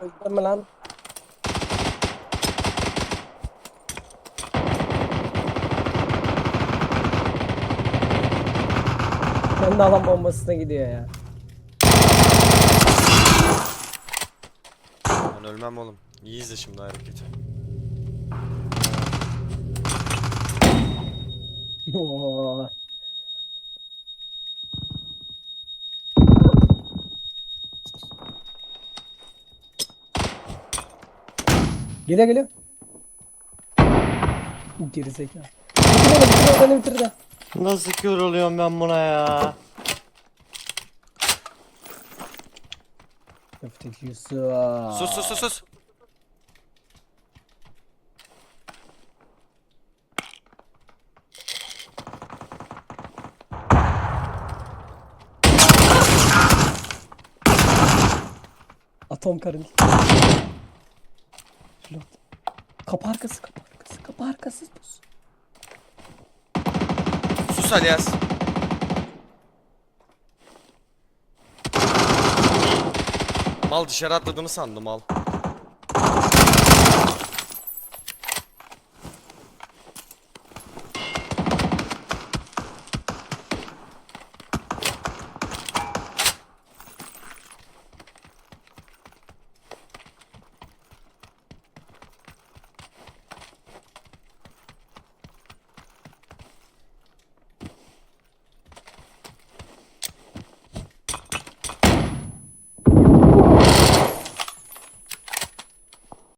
Öldün mü lan? Kendi alan bombasına gidiyor ya. Ben ölmem oğlum. İyi izle şimdi hareketi. Oo. Geliyor geliyor. Geri zekalı. Bitir onu bitir onu beni bitirdi. Nasıl kör oluyorum ben buna ya? Köfteki Yusuf. Sus sus sus sus. Atom karın. Kapı arkası kapı arkası kapı arkası. pus. Sus Alias. Mal dışarı atladığını sandım mal.